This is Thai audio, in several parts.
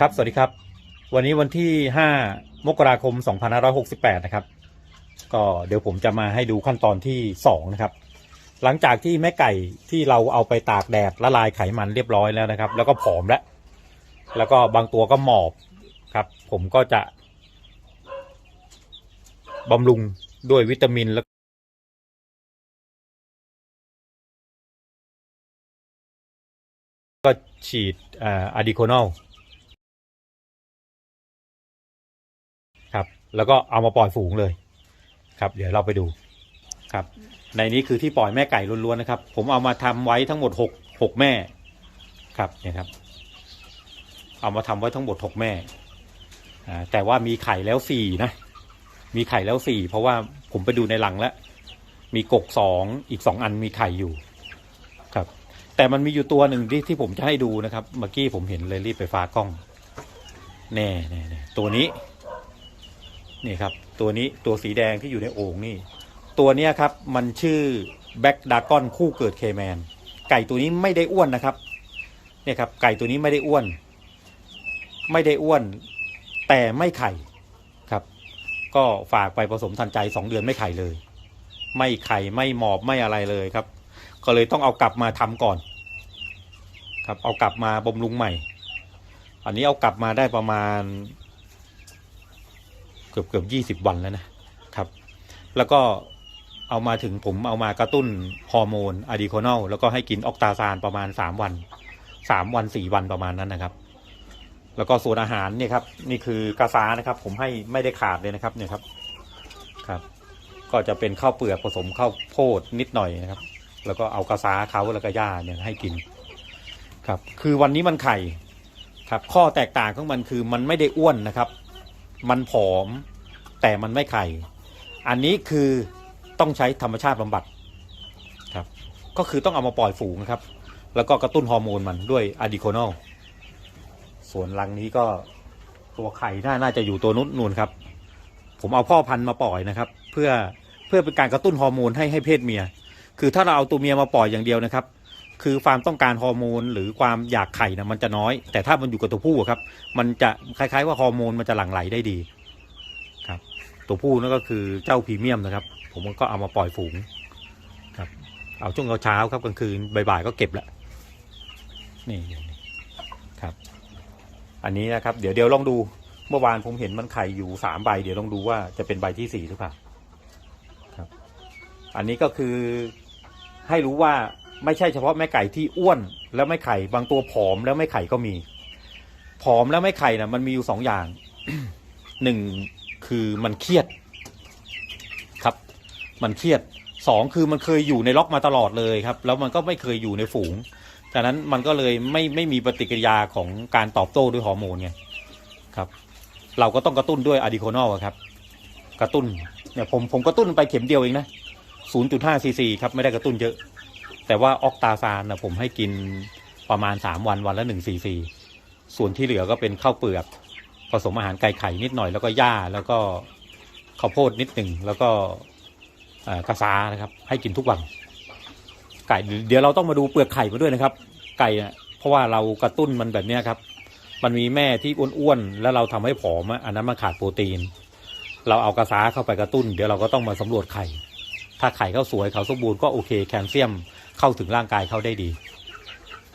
ครับ สวัสดีครับ วันนี้วันที่ 5 มกราคม 2568 นะครับ ก็เดี๋ยวผมจะมาให้ดูขั้นตอนที่ 2 นะครับ หลังจากที่แม่ไก่ที่เราเอาไปตากแดดละลายไขมันเรียบร้อยแล้วนะครับ แล้วก็ผอมแล้ว แล้วก็บางตัวก็หมอบครับ ผมก็จะบำรุงด้วยวิตามินแล้วก็ฉีดอะดิโคโนล แล้วก็เอามาปล่อยฝูงเลย ครับ เดี๋ยวเราไปดูครับ ในนี้คือที่ปล่อยแม่ไก่ล้วนๆนะครับ ผมเอามาทำไว้ทั้งหมดหกหกแม่ ครับเนี่ยครับ เอามาทำไว้ทั้งหมดหกแม่อ่าแต่ว่ามีไข่แล้วสี่นะ มีไข่แล้วสี่เพราะว่าผมไปดูในหลังแล้ว มีกกสองอีกสองอันมีไข่อยู่ ครับ แต่มันมีอยู่ตัวหนึ่งที่ที่ผมจะให้ดูนะครับ เมื่อกี้ผมเห็นเลยรีบไปฟ้ากล้อง แน่แน่แน่ตัวนี้ นี่ครับ ตัวนี้ตัวสีแดงที่อยู่ในโอ่งนี่ ตัวเนี้ยครับมันชื่อแบ็กดากอนคู่เกิดเคแมนไก่ตัวนี้ไม่ได้อ้วนนะครับเนี่ยครับไก่ตัวนี้ไม่ได้อ้วน ไม่ได้อ้วน แต่ไม่ไข่ครับ ก็ฝากไปผสมทันใจสองเดือนไม่ไข่เลย ไม่ไข่ไม่หมอบไม่อะไรเลยครับ ก็เลยต้องเอากลับมาทำก่อน ครับเอากลับมาบำรุงใหม่ อันนี้เอากลับมาได้ประมาณ เกือบเกือบยี่สิบวันแล้วนะครับ แล้วก็เอามาถึงผมเอามากระตุ้นฮอร์โมนอะดีโคโนลแล้วก็ให้กินออกตาซานประมาณสามวันสามวันสี่วันประมาณนั้นนะครับ แล้วก็ส่วนอาหารเนี่ยครับนี่คือกระซานะครับ ผมให้ไม่ได้ขาดเลยนะครับเนี่ยครับครับ ก็จะเป็นข้าวเปลือกผสมข้าวโพดนิดหน่อยนะครับ แล้วก็เอากระซาเขาแล้วก็หญ้าเนี่ยให้กินครับ คือวันนี้มันไข่ครับ ข้อแตกต่างของมันคือมันไม่ได้อ้วนนะครับ มันผอม แต่มันไม่ไข่ อันนี้คือต้องใช้ธรรมชาติบำบัดครับ ก็คือต้องเอามาปล่อยฝูงนะครับ แล้วก็กระตุ้นฮอร์โมนมันด้วยอะดิโคโนลส่วนรังนี้ก็ตัวไข่น่านาจะอยู่ตัวนุ้นนูนครับ ผมเอาพ่อพันธุ์มาปล่อยนะครับ เพื่อเพื่อเป็นการกระตุ้นฮอร์โมนให้ให้เพศเมีย คือถ้าเราเอาตัวเมียมาปล่อยอย่างเดียวนะครับ คือความต้องการฮอร์โมนหรือความอยากไข่นะมันจะน้อย แต่ถ้ามันอยู่กับตัวผู้ครับ มันจะคล้ายๆว่าฮอร์โมนมันจะหลั่งไหลได้ดีครับ ตัวผู้นั่นก็คือเจ้าพรีเมียมนะครับ ผมก็เอามาปล่อยฝูงครับ เอาช่วงเช้าครับกลางคืนบ่ายๆก็เก็บล้วนี่นี่ครับ อันนี้นะครับเดี๋ยวเดี๋ยวลองดูเมื่อวานผมเห็นมันไข่อยู่สามใบ เดี๋ยวลองดูว่าจะเป็นใบที่สี่หรือเปล่าครับ อันนี้ก็คือให้รู้ว่า ไม่ใช่เฉพาะแม่ไก่ที่อ้วนแล้วไม่ไข่ บางตัวผอมแล้วไม่ไข่ก็มี ผอมแล้วไม่ไข่นะมันมีอยู่สองอย่างหนึ่งคือมันเครียดครับ มันเครียดสองคือมันเคยอยู่ในล็อกมาตลอดเลยครับ แล้วมันก็ไม่เคยอยู่ในฝูงดังนั้นมันก็เลยไม่ไม่มีปฏิกิริยาของการตอบโต้ด้วยฮอร์โมนไงครับ เราก็ต้องกระตุ้นด้วยอะดิโคโนลครับ กระตุ้นเนี่ยผมผมกระตุ้นไปเข็มเดียวเองนะ0.5ซีซีครับไม่ได้กระตุ้นเยอะ แต่ว่าออกตาซานนะผมให้กินประมาณ 3 วันวันละ1ซีซีส่วนที่เหลือก็เป็นข้าวเปลือก ผสมอาหารไก่ไข่นิดหน่อยแล้วก็หญ้าแล้วก็ข้าวโพดนิดหนึ่งแล้วก็กระซานะครับ ให้กินทุกวัน ไก่เดี๋ยวเราต้องมาดูเปลือกไข่มาด้วยนะครับ ไก่อะเพราะว่าเรากระตุ้นมันแบบนี้ครับ มันมีแม่ที่อ้วนๆแล้วเราทำให้ผอมอันนั้นมันขาดโปรตีน เราเอากระซาเข้าไปกระตุ้น เดี๋ยวเราก็ต้องมาสำรวจไข่ ถ้าไข่เขาสวยเขาสมบูรณ์ก็โอเคแคลเซียม เข้าถึงร่างกายเขาได้ดี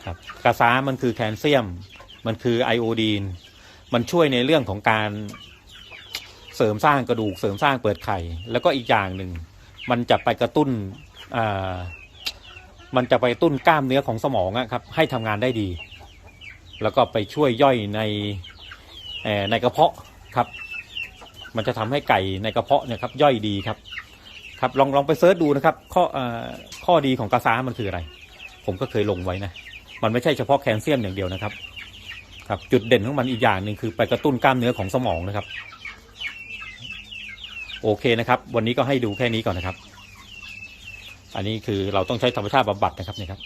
ครับกระซามันคือแคลเซียม มันคือไอโอดีน มันช่วยในเรื่องของการเสริมสร้างกระดูกเสริมสร้างเปิดไข่ แล้วก็อีกอย่างหนึ่ง มันจะไปกระตุ้นมันจะไปตุ้นกล้ามเนื้อของสมองครับ ให้ทำงานได้ดี แล้วก็ไปช่วยย่อยในในกระเพาะครับ มันจะทำให้ไก่ในกระเพาะเนี่ยครับ ย่อยดีครับ ครับลองลองไปเซิร์ชดูนะครับ ข้ออข้อดีของกระซ้ามันคืออะไร ผมก็เคยลงไว้นะ มันไม่ใช่เฉพาะแคลเซียมอย่างเดียวนะครับ ครับจุดเด่นของมันอีกอย่างหนึ่งคือไปกระตุ้นกล้ามเนื้อของสมองนะครับ โอเคนะครับ วันนี้ก็ให้ดูแค่นี้ก่อนนะครับ อันนี้คือเราต้องใช้ธรรมชาติบำบัดนะครับเนี่ยครับ